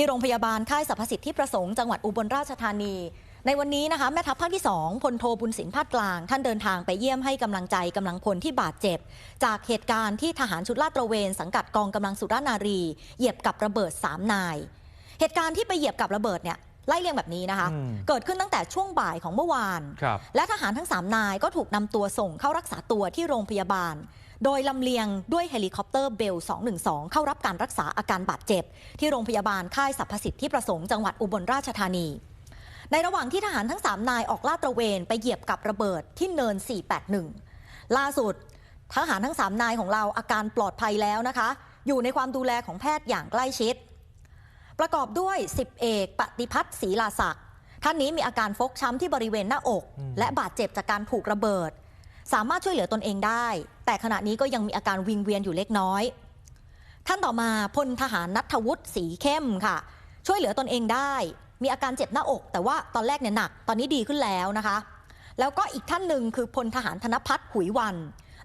ที่โรงพยาบาลค่ายสรรพสิทธิประสงค์จังหวัดอุบลราชธานี ในวันนี้นะคะแม่ทัพภาคที่ 2พลโทบุญสินพาดกลาง ท่านเดินทางไปเยี่ยมให้กำลังใจกำลังพลที่บาดเจ็บ จากเหตุการณ์ที่ทหารชุดลาดตระเวนสังกัดกองกำลังสุรานารี เหยียบกับระเบิด 3 นาย เหตุการณ์ที่ไปเหยียบกับระเบิดเนี่ยไล่เรียงแบบนี้นะคะอืมเกิดขึ้นตั้งแต่ช่วงบ่ายของเมื่อวานครับและทหารทั้ง 3 นายก็ถูกนำตัวส่งเข้ารักษาตัวที่โรงพยาบาล โดยลำเลียงด้วยเฮลิคอปเตอร์เบล 212 เข้ารับการรักษาอาการบาดเจ็บ ที่โรงพยาบาลค่ายสรรพสิทธิประสงค์จังหวัดอุบลราชธานี ในระหว่างที่ทหารทั้ง 3 นายออกลาดตระเวนไปเหยียบกับระเบิดที่เนิน 481 ล่าสุดทหารทั้ง 3 นายของเราอาการปลอดภัยแล้วนะคะ อยู่ในความดูแลของแพทย์อย่างใกล้ชิด ประกอบด้วย 10 เอกปฏิพัฒน์ศรีลาศักดิ์ท่านนี้มีอาการฟกช้ำที่บริเวณหน้าอก และบาดเจ็บจากการถูกระเบิด สามารถช่วยเหลือตนเองได้ แต่ขณะนี้ก็ยังมีอาการวิงเวียนอยู่เล็กน้อย ท่านต่อมาพลทหารนัทวุฒิสีเข้มค่ะ ช่วยเหลือตนเองได้ มีอาการเจ็บหน้าอก แต่ว่าตอนแรกเนี่ยหนัก ตอนนี้ดีขึ้นแล้วนะคะ แล้วก็อีกท่านหนึ่งคือพลทหารธนพัฒน์หุยวัน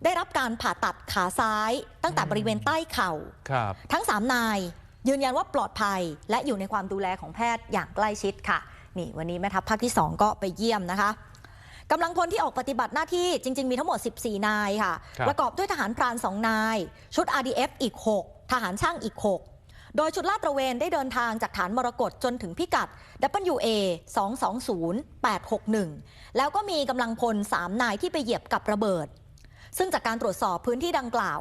ได้รับการผ่าตัดขาซ้าย ตั้งแต่บริเวณใต้เข่าครับทั้ง3นายยืนยันว่าปลอดภัย และอยู่ในความดูแลของแพทย์อย่างใกล้ชิดค่ะ นี่วันนี้แม่ทัพภาคที่ 2 ก็ไปเยี่ยมนะคะ กำลังพลที่ออกปฏิบัติหน้าที่จริง ๆ มีทั้งหมด 14 นายค่ะ ครับ ประกอบด้วยทหารพราน2นาย ชุด RDF อีก 6 ทหารช่างอีก 6 โดยชุดลาดตระเวนได้เดินทางจากฐานมรกตจนถึงพิกัด WA 220861 แล้วก็มีกำลังพล 3 นายที่ไปเหยียบกับระเบิด ซึ่งจากการตรวจสอบพื้นที่ดังกล่าว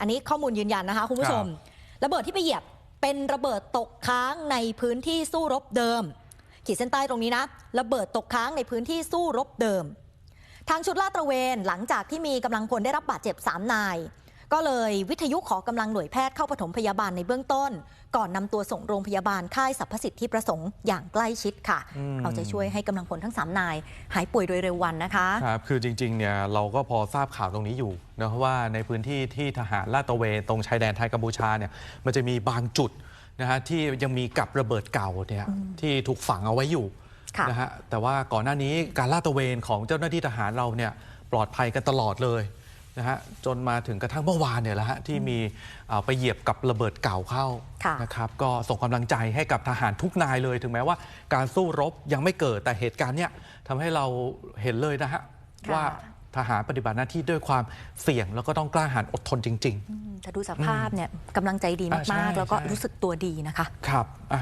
อันนี้ข้อมูลยืนยันนะคะคุณผู้ชม ระเบิดที่ไปเหยียบเป็นระเบิดตกค้างในพื้นที่สู้รบเดิม ขีดเส้นใต้ตรงนี้นะระเบิดตกค้างในพื้นที่สู้รบเดิม ทางชุดลาดตระเวนหลังจากที่มีกำลังพลได้รับบาดเจ็บ 3 นาย ก็เลยวิทยุขอกำลังหน่วยแพทย์เข้าปฐมพยาบาลในเบื้องต้น ก่อนนำตัวส่งโรงพยาบาลค่ายสรรพสิทธิประสงค์อย่างใกล้ชิดค่ะอเอาใจช่วยให้กำลังพลทั้ง 3 นาย หายป่วยโดยเร็ววันนะคะครับคือจริงๆเนี่ยเราก็พอทราบข่าวตรงนี้อยู่นะเพราะว่าในพื้นที่ที่ทหารลาดตระเวนตรงชายแดนไทยกัมพูชาเนี่ยมันจะมีบางจุด นะฮะที่ยังมีกับระเบิดเก่าเนี่ยที่ถูกฝังเอาไว้อยู่ค่ะนะฮะแต่ว่าก่อนหน้านี้การลาดตระเวนของเจ้าหน้าที่ทหารเราเนี่ยปลอดภัยกันตลอดเลยนะฮะจนมาถึงกระทั่งเมื่อวานเนี่ยแหละฮะที่มีเอ่อไปเหยียบกับระเบิดเก่าเข้าค่ะนะครับก็ส่งกำลังใจให้กับทหารทุกนายเลย ถึงแม้ว่าการสู้รบยังไม่เกิดแต่เหตุการณ์เนี่ยทำให้เราเห็นเลยนะฮะค่ะว่า ทหารปฏิบัติหน้าที่ด้วยความเสี่ยง แล้วก็ต้องกล้าหาญอดทนจริงอืมแต่ดูสภาพเนี่ยกำลังใจดีอ่าใช่มาก ๆ แล้วก็ใช่ รู้สึกตัวดีนะคะๆครับอะ